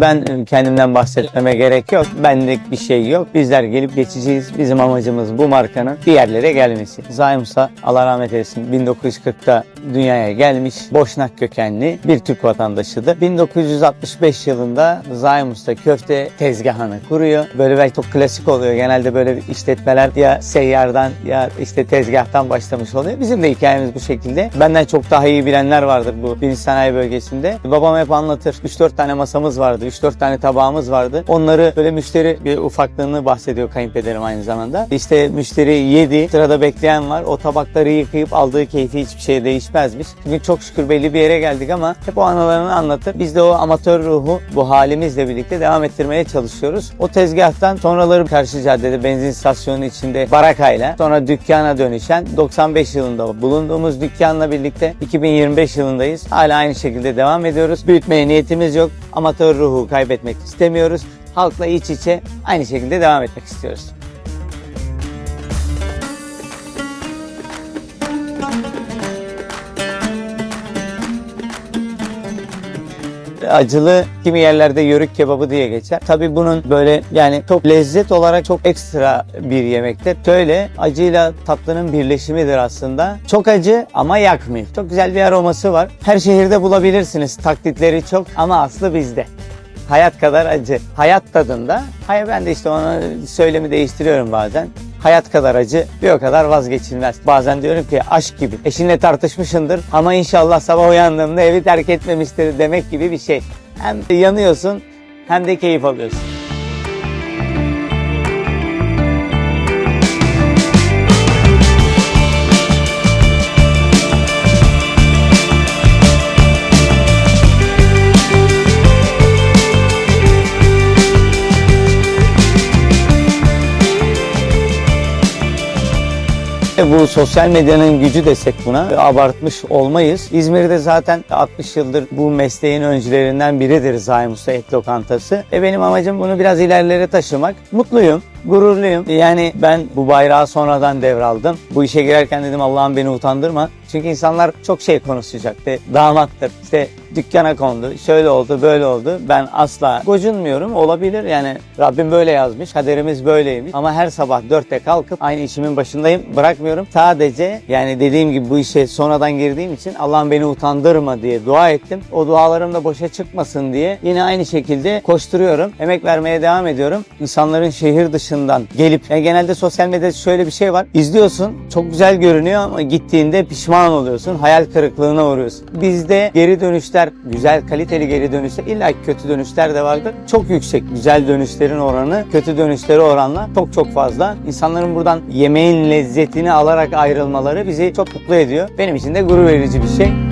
Ben e, kendimden bahsetmeme gerek yok. Benlik bir şey yok. Bizler gelip geçeceğiz. Bizim amacımız bu markanın bir yerlere gelmesi. Zaim Usta Allah rahmet eylesin 1940'ta dünyaya gelmiş. Boşnak kökenli bir Türk vatandaşıdır. 1965 yılında Zaim Usta köfte tezgahını kuruyor. Böyle belki çok klasik oluyor. Genelde böyle işletmeler ya seyyardan ya işte tezgahtan başlamış oluyor. Bizim de hikayemiz bu şekilde. Benden çok daha iyi bilenler vardır bu birinci sanayi bölgesinde. Babam hep anlatır. 3-4 tane masamız vardı. 3-4 tane tabağımız vardı. Onları böyle müşteri bir ufaklığını bahsediyor kayınpederim aynı zamanda. İşte müşteri yedi. Sırada bekleyen var. O tabakları yıkayıp aldığı keyfi hiçbir şey değişmezmiş. Çünkü çok şükür belli bir yere geldik ama hep o anılarını anlatır. Biz de o amatör ruhu bu halimizle birlikte devam ettirmeye çalışıyoruz. O tezgahtan sonraları karşı caddede benzin istasyonu içinde barakayla sonra dükkana dönüşen 95 yılında bulunduğumuz dükkanla birlikte 2025 yılındayız. Hala aynı şekilde devam ediyoruz. Büyütmeye niyetimiz yok. Amatör ruhu kaybetmek istemiyoruz. Halkla iç içe aynı şekilde devam etmek istiyoruz. Acılı kimi yerlerde yörük kebabı diye geçer. Tabi bunun böyle yani çok lezzet olarak çok ekstra bir yemektir. Şöyle acıyla tatlının birleşimidir aslında. Çok acı ama yakmıyor. Çok güzel bir aroması var. Her şehirde bulabilirsiniz. Taklitleri çok ama aslı bizde. Hayat kadar acı. Hayat tadında. Hayır ben de işte onu söylemi değiştiriyorum bazen. Hayat kadar acı bir o kadar vazgeçilmez. Bazen diyorum ki aşk gibi. Eşinle tartışmışındır ama inşallah sabah uyandığında evi terk etmemiştir demek gibi bir şey. Hem yanıyorsun hem de keyif alıyorsun. Bu sosyal medyanın gücü desek buna abartmış olmayız. İzmir'de zaten 60 yıldır bu mesleğin öncülerinden biridir Zaim Usta Et Lokantası. E benim amacım bunu biraz ilerlere taşımak. Mutluyum gururluyum. Yani ben bu bayrağı sonradan devraldım. Bu işe girerken dedim Allah'ım beni utandırma. Çünkü insanlar çok şey konuşacak. İşte damattır, işte dükkana kondu, şöyle oldu, böyle oldu. Ben asla gocunmuyorum. Olabilir yani Rabbim böyle yazmış, kaderimiz böyleymiş. Ama her sabah dörtte kalkıp aynı işimin başındayım, bırakmıyorum. Sadece yani dediğim gibi bu işe sonradan girdiğim için Allah'ım beni utandırma diye dua ettim. O dualarım da boşa çıkmasın diye yine aynı şekilde koşturuyorum. Emek vermeye devam ediyorum. İnsanların şehir dışından gelip yani genelde sosyal medyada şöyle bir şey var. İzliyorsun, çok güzel görünüyor ama gittiğinde pişman oluyorsun, hayal kırıklığına uğruyorsun. Bizde geri dönüşler, güzel kaliteli geri dönüşler, illa kötü dönüşler de vardır. Çok yüksek güzel dönüşlerin oranı, kötü dönüşleri oranla çok çok fazla. İnsanların buradan yemeğin lezzetini alarak ayrılmaları bizi çok mutlu ediyor. Benim için de gurur verici bir şey.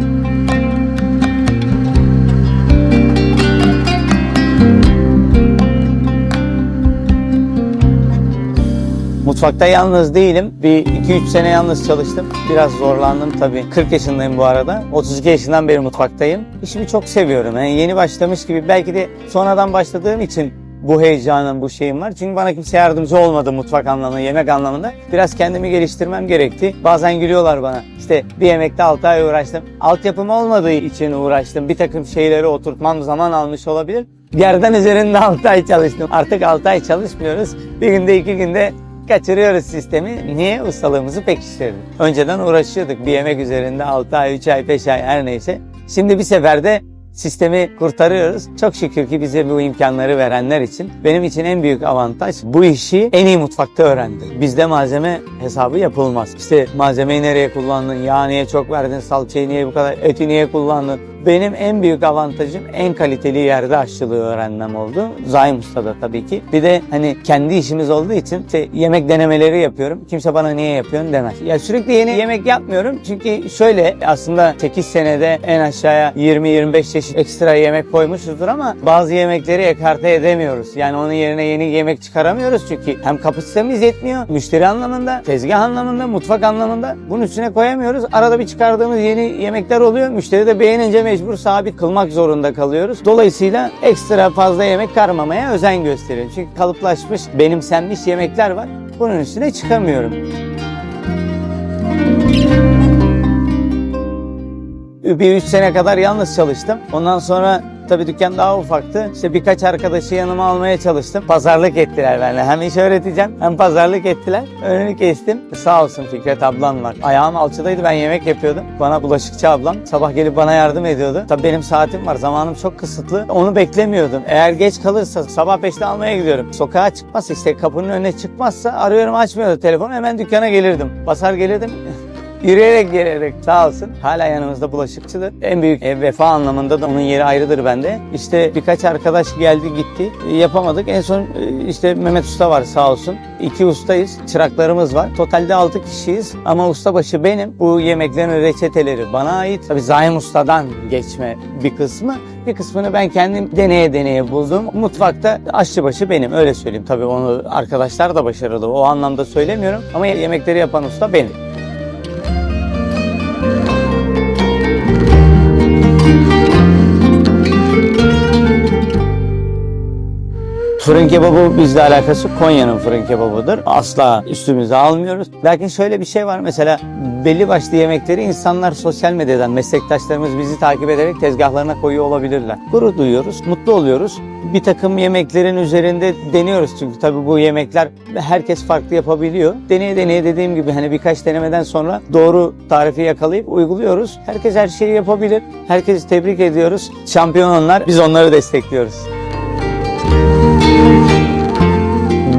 Mutfakta yalnız değilim. Bir 2-3 sene yalnız çalıştım. Biraz zorlandım tabii. 40 yaşındayım bu arada. 32 yaşından beri mutfaktayım. İşimi çok seviyorum. Yani yeni başlamış gibi belki de sonradan başladığım için bu heyecanım, bu şeyim var. Çünkü bana kimse yardımcı olmadı mutfak anlamında, yemek anlamında. Biraz kendimi geliştirmem gerekti. Bazen gülüyorlar bana. İşte bir yemekte 6 ay uğraştım. Altyapım olmadığı için uğraştım. Bir takım şeyleri oturtmam zaman almış olabilir. Yerden üzerinde 6 ay çalıştım. Artık 6 ay çalışmıyoruz. Bir günde iki günde kaçırıyoruz sistemi. Niye? Ustalığımızı pekiştirdik. Önceden uğraşıyorduk bir yemek üzerinde 6 ay, 3 ay, 5 ay her neyse. Şimdi bir seferde sistemi kurtarıyoruz. Çok şükür ki bize bu imkanları verenler için benim için en büyük avantaj bu işi en iyi mutfakta öğrendim. Bizde malzeme hesabı yapılmaz. İşte malzemeyi nereye kullandın, yağ niye çok verdin, salçayı niye bu kadar, eti niye kullandın. Benim en büyük avantajım en kaliteli yerde aşçılığı öğrenmem oldu. Zaim Usta'da tabii ki. Bir de hani kendi işimiz olduğu için işte yemek denemeleri yapıyorum. Kimse bana niye yapıyorsun demez. Ya sürekli yeni yemek yapmıyorum. Çünkü şöyle aslında 8 senede en aşağıya 20-25 çeşit ekstra yemek koymuşuzdur ama bazı yemekleri ekarte edemiyoruz. Yani onun yerine yeni yemek çıkaramıyoruz çünkü hem kapasitemiz yetmiyor. Müşteri anlamında, tezgah anlamında, mutfak anlamında bunun üstüne koyamıyoruz. Arada bir çıkardığımız yeni yemekler oluyor. Müşteri de beğenince mecbur sabit kılmak zorunda kalıyoruz. Dolayısıyla ekstra fazla yemek karmamaya özen gösteriyorum. Çünkü kalıplaşmış, benimsenmiş yemekler var. Bunun üstüne çıkamıyorum. Bir üç sene kadar yalnız çalıştım. Ondan sonra Tabii dükkan daha ufaktı. İşte birkaç arkadaşı yanıma almaya çalıştım. Pazarlık ettiler benimle. Hem iş öğreteceğim hem pazarlık ettiler. Önünü kestim. Sağ olsun Fikret ablam var. Ayağım alçıdaydı ben yemek yapıyordum. Bana bulaşıkçı ablam sabah gelip bana yardım ediyordu. Tabii benim saatim var. Zamanım çok kısıtlı. Onu beklemiyordum. Eğer geç kalırsa sabah 5'te almaya gidiyorum. Sokağa çıkmaz işte kapının önüne çıkmazsa arıyorum açmıyordu telefon. Hemen dükkana gelirdim. Basar gelirdim. Yürüyerek gelerek sağ olsun. Hala yanımızda bulaşıkçıdır. En büyük e, vefa anlamında da onun yeri ayrıdır bende. İşte birkaç arkadaş geldi gitti. E, Yapamadık. En son e, işte Mehmet Usta var sağ olsun. İki ustayız. Çıraklarımız var. Totalde altı kişiyiz. Ama ustabaşı benim. Bu yemeklerin reçeteleri bana ait. Tabii Zaim Usta'dan geçme bir kısmı. Bir kısmını ben kendim deneye deneye buldum. Mutfakta aşçıbaşı benim öyle söyleyeyim. Tabii onu arkadaşlar da başarılı. O anlamda söylemiyorum. Ama yemekleri yapan usta benim. Fırın kebabı bizle alakası Konya'nın fırın kebabıdır. Asla üstümüze almıyoruz. Lakin şöyle bir şey var mesela belli başlı yemekleri insanlar sosyal medyadan meslektaşlarımız bizi takip ederek tezgahlarına koyuyor olabilirler. Gurur duyuyoruz, mutlu oluyoruz. Bir takım yemeklerin üzerinde deniyoruz çünkü tabii bu yemekler herkes farklı yapabiliyor. Deneye deneye dediğim gibi hani birkaç denemeden sonra doğru tarifi yakalayıp uyguluyoruz. Herkes her şeyi yapabilir. Herkesi tebrik ediyoruz. Şampiyon onlar, biz onları destekliyoruz.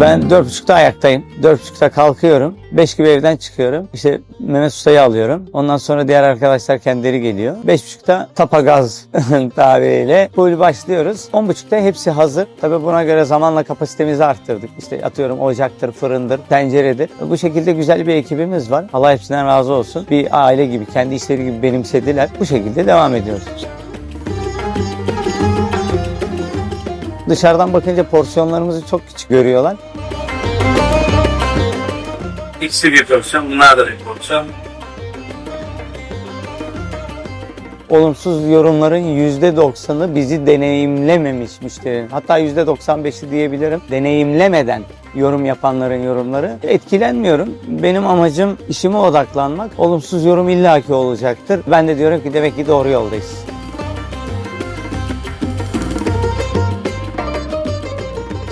Ben 4.30'da ayaktayım. 4.30'da kalkıyorum. 5 gibi evden çıkıyorum. İşte Mehmet Usta'yı alıyorum. Ondan sonra diğer arkadaşlar kendileri geliyor. 5.30'da tapagaz tabiriyle full başlıyoruz. 10.30'da hepsi hazır. Tabii buna göre zamanla kapasitemizi arttırdık. İşte atıyorum ocaktır, fırındır, tenceredir. Bu şekilde güzel bir ekibimiz var. Allah hepsinden razı olsun. Bir aile gibi, kendi işleri gibi benimsediler. Bu şekilde devam ediyoruz. Dışarıdan bakınca porsiyonlarımızı çok küçük görüyorlar. İkisi bir porsiyon, bunlar da bir porsiyon. olumsuz yorumların %90'ı bizi deneyimlememiş müşterinin. Hatta %95'i diyebilirim. Deneyimlemeden yorum yapanların yorumları. Etkilenmiyorum. Benim amacım işime odaklanmak. Olumsuz yorum illaki olacaktır. Ben de diyorum ki demek ki doğru yoldayız.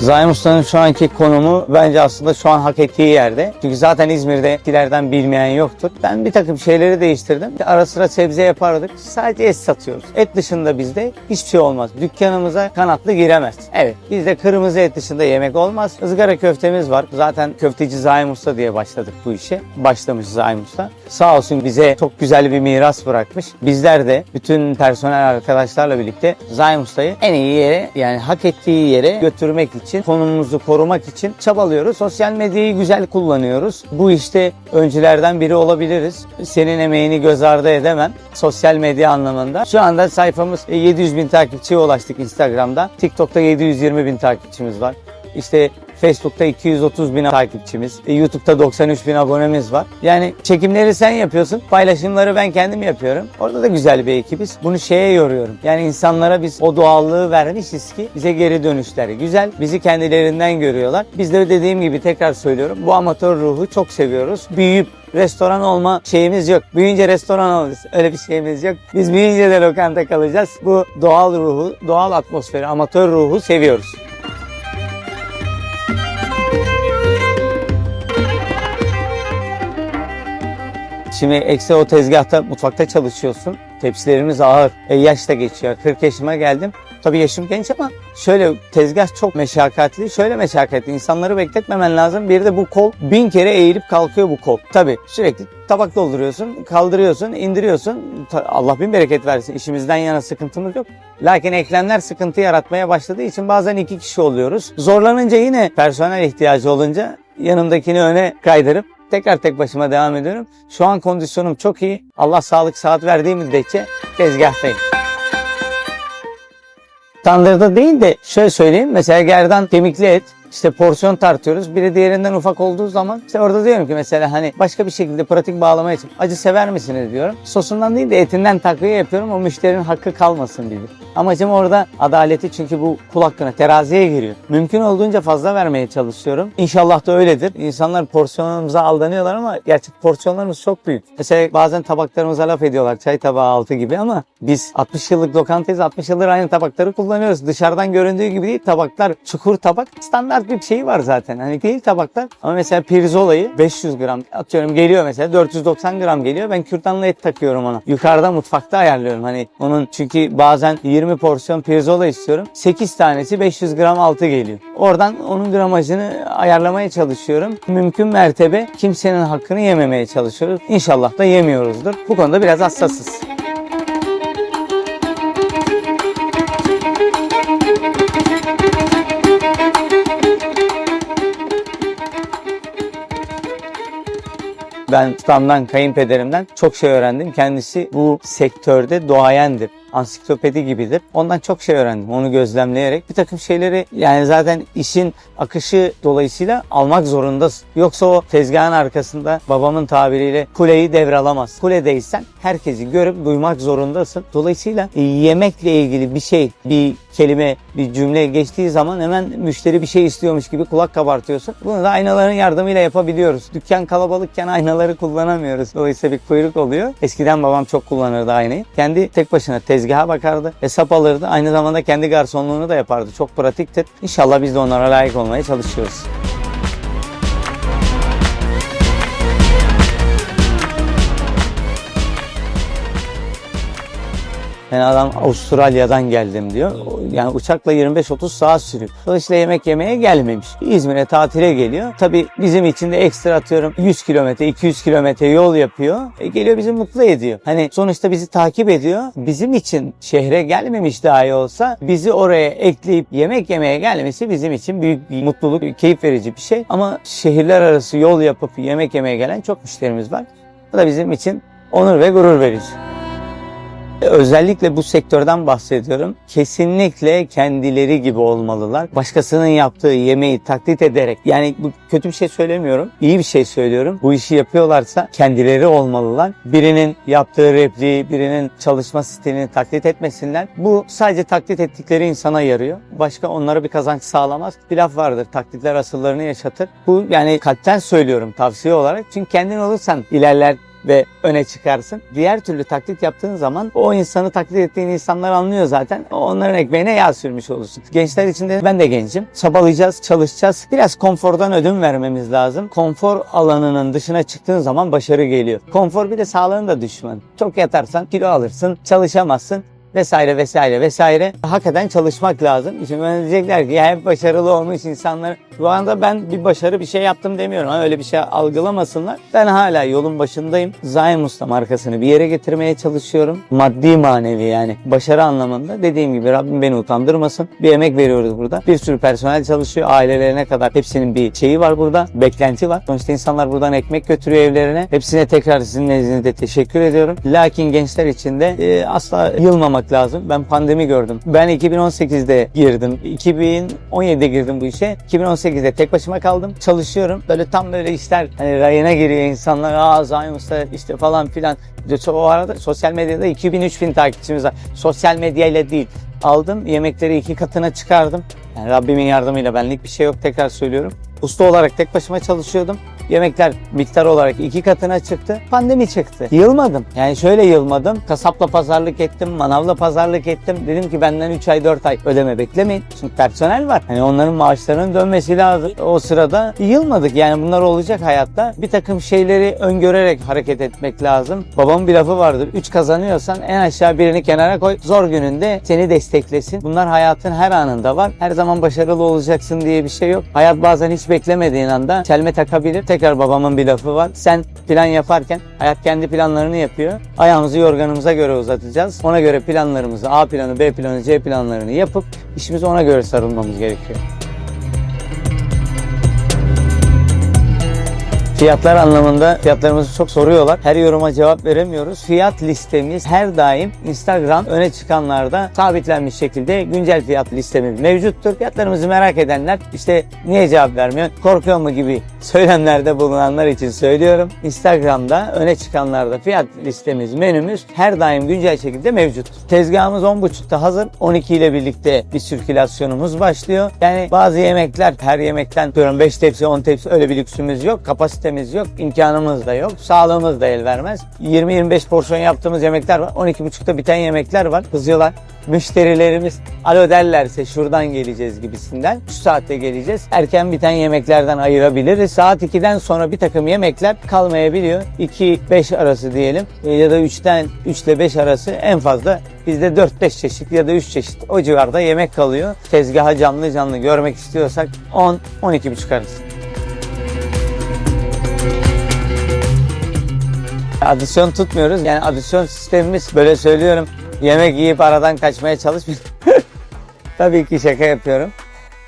Zaim Usta'nın şu anki konumu bence aslında şu an hak ettiği yerde. Çünkü zaten İzmir'de etkilerden bilmeyen yoktur. Ben bir takım şeyleri değiştirdim. Ara sıra sebze yapardık. Sadece et satıyoruz. Et dışında bizde hiçbir şey olmaz. Dükkanımıza kanatlı giremez. Evet bizde kırmızı et dışında yemek olmaz. Izgara köftemiz var. Zaten köfteci Zaim Usta diye başladık bu işe. Başlamış Zaim Usta. Sağ olsun bize çok güzel bir miras bırakmış. Bizler de bütün personel arkadaşlarla birlikte Zaim Usta'yı en iyi yere yani hak ettiği yere götürmek için konumumuzu korumak için çabalıyoruz. Sosyal medyayı güzel kullanıyoruz. Bu işte öncülerden biri olabiliriz. Senin emeğini göz ardı edemem. Sosyal medya anlamında. Şu anda sayfamız e, 700 bin takipçiye ulaştık Instagram'da. TikTok'ta 720 bin takipçimiz var. İşte Facebook'ta 230 bin takipçimiz, e, YouTube'da 93 bin abonemiz var. Yani çekimleri sen yapıyorsun, paylaşımları ben kendim yapıyorum. Orada da güzel bir ekibiz. Bunu şeye yoruyorum. Yani insanlara biz o doğallığı vermişiz ki bize geri dönüşleri güzel. Bizi kendilerinden görüyorlar. Biz de dediğim gibi tekrar söylüyorum. Bu amatör ruhu çok seviyoruz. Büyüyüp restoran olma şeyimiz yok. Büyüyünce restoran olacağız. Öyle bir şeyimiz yok. Biz büyüyünce de lokanta kalacağız. Bu doğal ruhu, doğal atmosferi, amatör ruhu seviyoruz. Şimdi eksi o tezgahta mutfakta çalışıyorsun. Tepsilerimiz ağır. E, yaş da geçiyor. 40 yaşıma geldim. Tabii yaşım genç ama şöyle tezgah çok meşakkatli. Şöyle meşakkatli. İnsanları bekletmemen lazım. Bir de bu kol bin kere eğilip kalkıyor bu kol. Tabii sürekli tabak dolduruyorsun, kaldırıyorsun, indiriyorsun. Allah bin bereket versin. İşimizden yana sıkıntımız yok. Lakin eklemler sıkıntı yaratmaya başladığı için bazen iki kişi oluyoruz. Zorlanınca yine personel ihtiyacı olunca yanımdakini öne kaydırıp tekrar tek başıma devam ediyorum. Şu an kondisyonum çok iyi. Allah sağlık saat verdiği müddetçe tezgahtayım. Tandırda değil de şöyle söyleyeyim. Mesela gerdan kemikli et İşte porsiyon tartıyoruz. Biri diğerinden ufak olduğu zaman işte orada diyorum ki mesela hani başka bir şekilde pratik bağlamaya için acı sever misiniz diyorum. Sosundan değil de etinden takviye yapıyorum. O müşterinin hakkı kalmasın diye. Amacım orada adaleti çünkü bu kul hakkına teraziye giriyor. Mümkün olduğunca fazla vermeye çalışıyorum. İnşallah da öyledir. İnsanlar porsiyonlarımıza aldanıyorlar ama gerçek porsiyonlarımız çok büyük. Mesela bazen tabaklarımıza laf ediyorlar çay tabağı altı gibi ama biz 60 yıllık lokantayız 60 yıldır aynı tabakları kullanıyoruz. Dışarıdan göründüğü gibi değil tabaklar çukur tabak standart bir şeyi var zaten. Hani değil tabaklar ama mesela pirzolayı 500 gram atıyorum geliyor mesela 490 gram geliyor ben kürdanla et takıyorum ona. Yukarıda mutfakta ayarlıyorum hani onun çünkü bazen 20 porsiyon pirzola istiyorum. 8 tanesi 500 gram altı geliyor. Oradan onun gramajını ayarlamaya çalışıyorum. Mümkün mertebe kimsenin hakkını yememeye çalışıyoruz. İnşallah da yemiyoruzdur. Bu konuda biraz hassasız. Ben ustamdan, kayınpederimden çok şey öğrendim. Kendisi bu sektörde doğayendir. Ansiklopedi gibidir. Ondan çok şey öğrendim. Onu gözlemleyerek bir takım şeyleri yani zaten işin akışı dolayısıyla almak zorundasın. Yoksa o tezgahın arkasında babamın tabiriyle kuleyi devralamaz. Kuledeysen herkesi görüp duymak zorundasın. Dolayısıyla yemekle ilgili bir şey, bir kelime, bir cümle geçtiği zaman hemen müşteri bir şey istiyormuş gibi kulak kabartıyorsun. Bunu da aynaların yardımıyla yapabiliyoruz. Dükkan kalabalıkken aynaları kullanamıyoruz. Dolayısıyla bir kuyruk oluyor. Eskiden babam çok kullanırdı aynayı. Kendi tek başına tezgaha bakardı, hesap alırdı. Aynı zamanda kendi garsonluğunu da yapardı. Çok pratiktir. İnşallah biz de onlara layık olmaya çalışıyoruz. Yani adam Avustralya'dan geldim diyor. Yani uçakla 25-30 saat sürüyor. Dolayısıyla yemek yemeye gelmemiş. İzmir'e tatile geliyor. Tabii bizim için de ekstra atıyorum 100 kilometre, 200 kilometre yol yapıyor. E geliyor bizi mutlu ediyor. Hani sonuçta bizi takip ediyor. Bizim için şehre gelmemiş dahi olsa bizi oraya ekleyip yemek yemeye gelmesi bizim için büyük bir mutluluk, keyif verici bir şey. Ama şehirler arası yol yapıp yemek yemeye gelen çok müşterimiz var. Bu da bizim için onur ve gurur verici. Özellikle bu sektörden bahsediyorum. Kesinlikle kendileri gibi olmalılar. Başkasının yaptığı yemeği taklit ederek yani bu kötü bir şey söylemiyorum. iyi bir şey söylüyorum. Bu işi yapıyorlarsa kendileri olmalılar. Birinin yaptığı repliği, birinin çalışma stilini taklit etmesinler. Bu sadece taklit ettikleri insana yarıyor. Başka onlara bir kazanç sağlamaz. Bir laf vardır. Taklitler asıllarını yaşatır. Bu yani kalpten söylüyorum tavsiye olarak. Çünkü kendin olursan ilerler ve öne çıkarsın. Diğer türlü taklit yaptığın zaman o insanı taklit ettiğin insanlar anlıyor zaten. Onların ekmeğine yağ sürmüş olursun. Gençler için de ben de gencim. Çabalayacağız, çalışacağız. Biraz konfordan ödün vermemiz lazım. Konfor alanının dışına çıktığın zaman başarı geliyor. Konfor bir de sağlığın da düşman. Çok yatarsan kilo alırsın, çalışamazsın vesaire vesaire vesaire. Hakikaten çalışmak lazım. Şimdi bana diyecekler ki ya hep başarılı olmuş insanlar. Bu anda ben bir başarı bir şey yaptım demiyorum. Ama öyle bir şey algılamasınlar. Ben hala yolun başındayım. Zaim Usta markasını bir yere getirmeye çalışıyorum. Maddi manevi yani başarı anlamında. Dediğim gibi Rabbim beni utandırmasın. Bir emek veriyoruz burada. Bir sürü personel çalışıyor. Ailelerine kadar hepsinin bir şeyi var burada. Beklenti var. Sonuçta insanlar buradan ekmek götürüyor evlerine. Hepsine tekrar sizin nezdinizde teşekkür ediyorum. Lakin gençler için de e, asla yılmamak lazım. Ben pandemi gördüm. Ben 2018'de girdim. 2017'de girdim bu işe. 2018'de tek başıma kaldım. Çalışıyorum. Böyle tam böyle işler hani rayına giriyor insanlar. Aa Zaim Usta işte falan filan. O arada sosyal medyada 2000-3000 takipçimiz var. Sosyal medyayla değil. Aldım yemekleri iki katına çıkardım. Yani Rabbimin yardımıyla benlik bir şey yok tekrar söylüyorum. Usta olarak tek başıma çalışıyordum. Yemekler miktar olarak iki katına çıktı. Pandemi çıktı. Yılmadım. Yani şöyle yılmadım. Kasapla pazarlık ettim, manavla pazarlık ettim. Dedim ki benden 3 ay 4 ay ödeme beklemeyin. Çünkü personel var. Hani onların maaşlarının dönmesi lazım. O sırada yılmadık. Yani bunlar olacak hayatta. Bir takım şeyleri öngörerek hareket etmek lazım. Babamın bir lafı vardır. 3 kazanıyorsan en aşağı birini kenara koy. Zor gününde seni desteklesin. Bunlar hayatın her anında var. Her zaman başarılı olacaksın diye bir şey yok. Hayat bazen hiç beklemediğin anda çelme takabilir. Tekrar babamın bir lafı var. Sen plan yaparken hayat kendi planlarını yapıyor. Ayağımızı yorganımıza göre uzatacağız. Ona göre planlarımızı A planı, B planı, C planlarını yapıp işimize ona göre sarılmamız gerekiyor. Fiyatlar anlamında fiyatlarımızı çok soruyorlar. Her yoruma cevap veremiyoruz. Fiyat listemiz her daim Instagram öne çıkanlarda sabitlenmiş şekilde güncel fiyat listemiz mevcuttur. Fiyatlarımızı merak edenler işte niye cevap vermiyor, korkuyor mu gibi söylemlerde bulunanlar için söylüyorum. Instagram'da öne çıkanlarda fiyat listemiz, menümüz her daim güncel şekilde mevcut. Tezgahımız 10.30'da hazır. 12 ile birlikte bir sirkülasyonumuz başlıyor. Yani bazı yemekler her yemekten diyorum 5 tepsi 10 tepsi öyle bir lüksümüz yok. Kapasitemiz yok. imkanımız da yok. Sağlığımız da el vermez. 20-25 porsiyon yaptığımız yemekler var. 12.30'da biten yemekler var. Kızıyorlar. Müşterilerimiz alo derlerse şuradan geleceğiz gibisinden. Şu saatte geleceğiz. Erken biten yemeklerden ayırabiliriz. Saat 2'den sonra bir takım yemekler kalmayabiliyor. 2-5 arası diyelim E, ya da 3'ten 3 ile 5 arası en fazla bizde 4-5 çeşit ya da 3 çeşit o civarda yemek kalıyor. Tezgaha canlı canlı görmek istiyorsak 10-12.30 arası. Adisyon tutmuyoruz. Yani adisyon sistemimiz böyle söylüyorum. Yemek yiyip aradan kaçmaya çalışmıyor. Tabii ki şaka yapıyorum.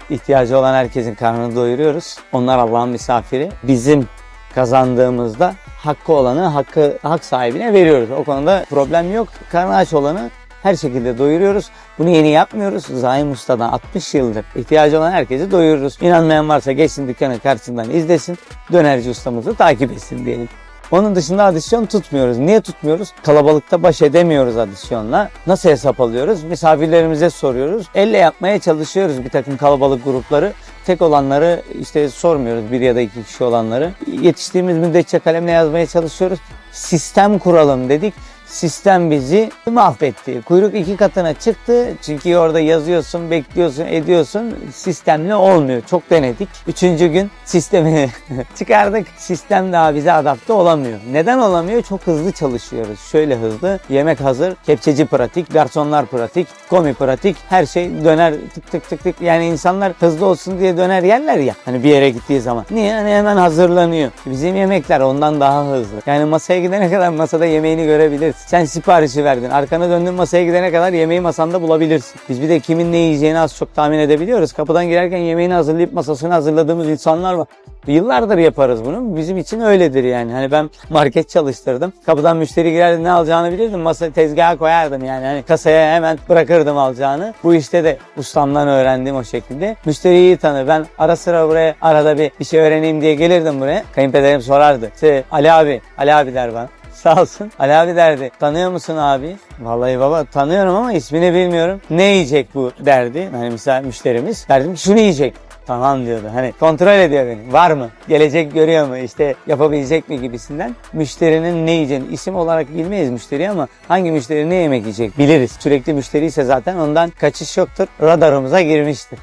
İhtiyacı olan herkesin karnını doyuruyoruz. Onlar Allah'ın misafiri. Bizim kazandığımızda hakkı olanı hakkı hak sahibine veriyoruz. O konuda problem yok. Karnı aç olanı her şekilde doyuruyoruz. Bunu yeni yapmıyoruz. Zaim Usta'dan 60 yıldır ihtiyacı olan herkesi doyururuz. İnanmayan varsa geçsin dükkanın karşısından izlesin. Dönerci ustamızı takip etsin diyelim. Onun dışında adisyon tutmuyoruz. Niye tutmuyoruz? Kalabalıkta baş edemiyoruz adisyonla. Nasıl hesap alıyoruz? Misafirlerimize soruyoruz. Elle yapmaya çalışıyoruz bir takım kalabalık grupları. Tek olanları işte sormuyoruz bir ya da iki kişi olanları. Yetiştiğimiz müddetçe kalemle yazmaya çalışıyoruz. Sistem kuralım dedik. Sistem bizi mahvetti. Kuyruk iki katına çıktı. Çünkü orada yazıyorsun, bekliyorsun, ediyorsun. Sistemli olmuyor. Çok denedik. Üçüncü gün sistemi çıkardık. Sistem daha bize adapte olamıyor. Neden olamıyor? Çok hızlı çalışıyoruz. Şöyle hızlı. Yemek hazır. Kepçeci pratik. Garsonlar pratik. Komi pratik. Her şey döner tık tık tık tık. Yani insanlar hızlı olsun diye döner yerler ya. Hani bir yere gittiği zaman. Niye? Hani hemen hazırlanıyor. Bizim yemekler ondan daha hızlı. Yani masaya gidene kadar masada yemeğini görebilirsin. Sen siparişi verdin. Arkana döndün masaya gidene kadar yemeği masanda bulabilirsin. Biz bir de kimin ne yiyeceğini az çok tahmin edebiliyoruz. Kapıdan girerken yemeğini hazırlayıp masasını hazırladığımız insanlar var. Yıllardır yaparız bunu. Bizim için öyledir yani. Hani ben market çalıştırdım. Kapıdan müşteri girerdi ne alacağını bilirdim. Masa tezgaha koyardım yani. Hani kasaya hemen bırakırdım alacağını. Bu işte de ustamdan öğrendim o şekilde. Müşteriyi iyi tanır. Ben ara sıra buraya arada bir, bir şey öğreneyim diye gelirdim buraya. Kayınpederim sorardı. İşte Ali abi, Ali abi der bana. Sağ olsun. Ali abi derdi. Tanıyor musun abi? Vallahi baba tanıyorum ama ismini bilmiyorum. Ne yiyecek bu derdi. Hani misal müşterimiz. Derdim ki şunu yiyecek. Tamam diyordu. Hani kontrol ediyor beni. Var mı? Gelecek görüyor mu? İşte yapabilecek mi gibisinden. Müşterinin ne yiyeceğini isim olarak bilmeyiz müşteriyi ama hangi müşteri ne yemek yiyecek biliriz. Sürekli müşteri ise zaten ondan kaçış yoktur. Radarımıza girmiştir.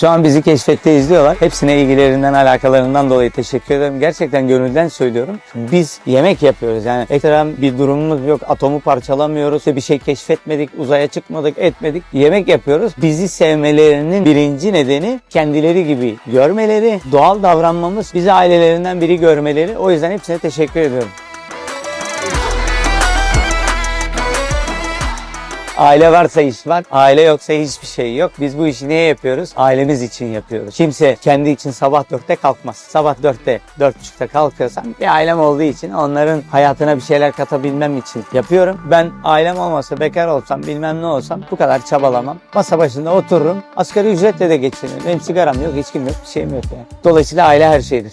Şu an bizi keşfette izliyorlar. Hepsine ilgilerinden, alakalarından dolayı teşekkür ederim. Gerçekten gönülden söylüyorum. Biz yemek yapıyoruz. Yani ekstra bir durumumuz yok. Atomu parçalamıyoruz. İşte bir şey keşfetmedik, uzaya çıkmadık, etmedik. Yemek yapıyoruz. Bizi sevmelerinin birinci nedeni kendileri gibi görmeleri, doğal davranmamız, bizi ailelerinden biri görmeleri. O yüzden hepsine teşekkür ediyorum. Aile varsa iş var, aile yoksa hiçbir şey yok. Biz bu işi niye yapıyoruz? Ailemiz için yapıyoruz. Kimse kendi için sabah dörtte kalkmaz. Sabah dörtte, dört buçukta kalkıyorsam bir ailem olduğu için onların hayatına bir şeyler katabilmem için yapıyorum. Ben ailem olmasa, bekar olsam, bilmem ne olsam bu kadar çabalamam. Masa başında otururum, asgari ücretle de geçinirim. Benim sigaram yok, içkim yok, bir şeyim yok yani. Dolayısıyla aile her şeydir.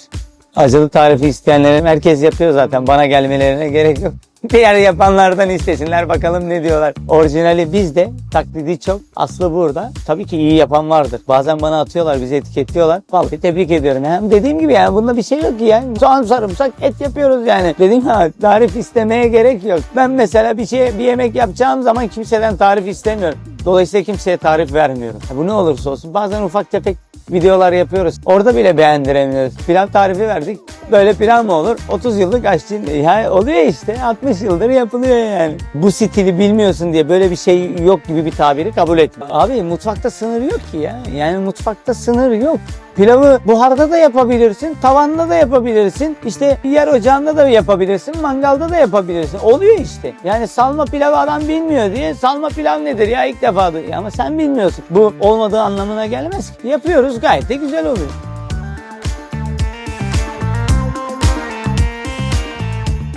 Acılı tarifi isteyenlerin herkes yapıyor zaten. Bana gelmelerine gerek yok. Diğer yapanlardan istesinler bakalım ne diyorlar. Orijinali bizde, taklidi çok. Aslı burada. Tabii ki iyi yapan vardır. Bazen bana atıyorlar, bizi etiketliyorlar. Vallahi tebrik ediyorum. Hem dediğim gibi yani bunda bir şey yok ki yani. Soğan sarımsak et yapıyoruz yani. Dedim ha tarif istemeye gerek yok. Ben mesela bir şey bir yemek yapacağım zaman kimseden tarif istemiyorum. Dolayısıyla kimseye tarif vermiyorum. Bu ne olursa olsun bazen ufak tefek videolar yapıyoruz. Orada bile beğendiremiyoruz. Pilav tarifi verdik. Böyle pilav mı olur? 30 yıllık aşçı ya oluyor işte. 60 yıldır yapılıyor yani. Bu stili bilmiyorsun diye böyle bir şey yok gibi bir tabiri kabul etme. Abi mutfakta sınır yok ki ya. Yani mutfakta sınır yok. Pilavı buharda da yapabilirsin, tavanda da yapabilirsin, işte yer ocağında da yapabilirsin, mangalda da yapabilirsin. Oluyor işte. Yani salma pilavı adam bilmiyor diye salma pilav nedir ya ilk defa Ama sen bilmiyorsun. Bu olmadığı anlamına gelmez ki. Yapıyoruz gayet de güzel oluyor.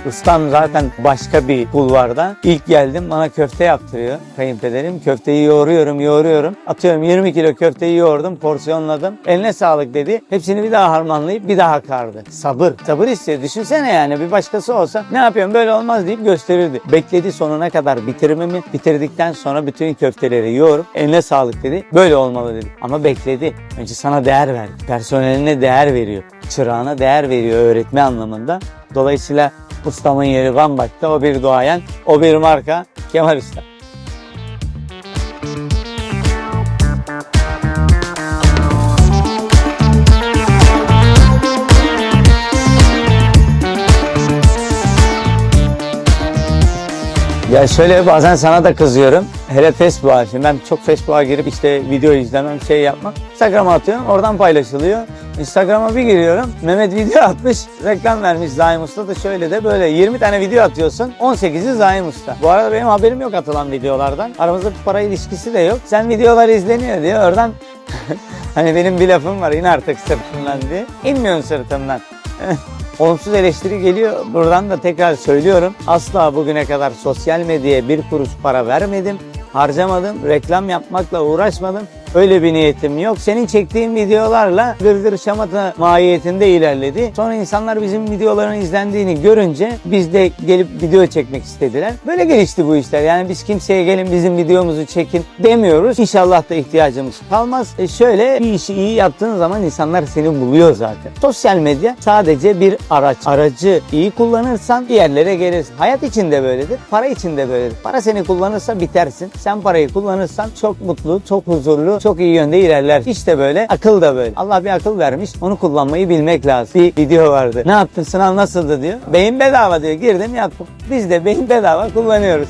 Ustam zaten başka bir kulvarda. İlk geldim bana köfte yaptırıyor kayınpederim. Köfteyi yoğuruyorum yoğuruyorum. Atıyorum 20 kilo köfteyi yoğurdum porsiyonladım. Eline sağlık dedi. Hepsini bir daha harmanlayıp bir daha kardı. Sabır. Sabır istiyor. Düşünsene yani bir başkası olsa ne yapıyorum böyle olmaz deyip gösterirdi. Bekledi sonuna kadar bitirmemi. Bitirdikten sonra bütün köfteleri yoğurup eline sağlık dedi. Böyle olmalı dedi. Ama bekledi. Önce sana değer verdi. Personeline değer veriyor. Çırağına değer veriyor öğretme anlamında. Dolayısıyla ustamın yeri bambaşka. O bir duayen, o bir marka Kemal Usta. Ya şöyle bazen sana da kızıyorum. Hele Facebook'a. Şimdi ben çok Facebook'a girip işte video izlemem, şey yapmam. Instagram'a atıyorum. Oradan paylaşılıyor. Instagram'a bir giriyorum. Mehmet video atmış. Reklam vermiş Zaim Usta da şöyle de böyle. 20 tane video atıyorsun. 18'i Zaim Usta. Bu arada benim haberim yok atılan videolardan. Aramızda bir para ilişkisi de yok. Sen videolar izleniyor diyor. Oradan hani benim bir lafım var. in artık sırtımdan diye. İnmiyorsun sırtımdan. Olumsuz eleştiri geliyor. Buradan da tekrar söylüyorum. Asla bugüne kadar sosyal medyaya bir kuruş para vermedim. Harcamadım. Reklam yapmakla uğraşmadım. Öyle bir niyetim yok. Senin çektiğin videolarla gırgır şamata mahiyetinde ilerledi. Sonra insanlar bizim videoların izlendiğini görünce biz de gelip video çekmek istediler. Böyle gelişti bu işler. Yani biz kimseye gelin bizim videomuzu çekin demiyoruz. İnşallah da ihtiyacımız kalmaz. E şöyle bir işi iyi yaptığın zaman insanlar seni buluyor zaten. Sosyal medya sadece bir araç. Aracı iyi kullanırsan bir yerlere gelirsin. Hayat için de böyledir. Para için de böyledir. Para seni kullanırsa bitersin. Sen parayı kullanırsan çok mutlu, çok huzurlu, çok iyi yönde ilerler. İşte böyle, akıl da böyle. Allah bir akıl vermiş, onu kullanmayı bilmek lazım. Bir video vardı. Ne yaptın, sınav nasıldı diyor. Beyin bedava diyor. Girdim yaptım. Biz de beyin bedava kullanıyoruz.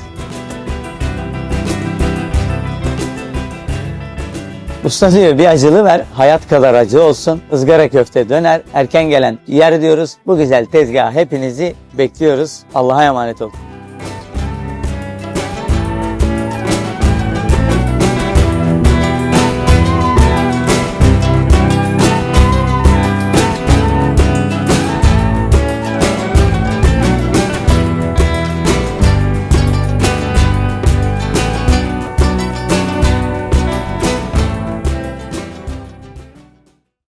Usta diyor bir acılı ver, hayat kadar acı olsun. Izgara köfte döner, erken gelen yer diyoruz. Bu güzel tezgah hepinizi bekliyoruz. Allah'a emanet olun.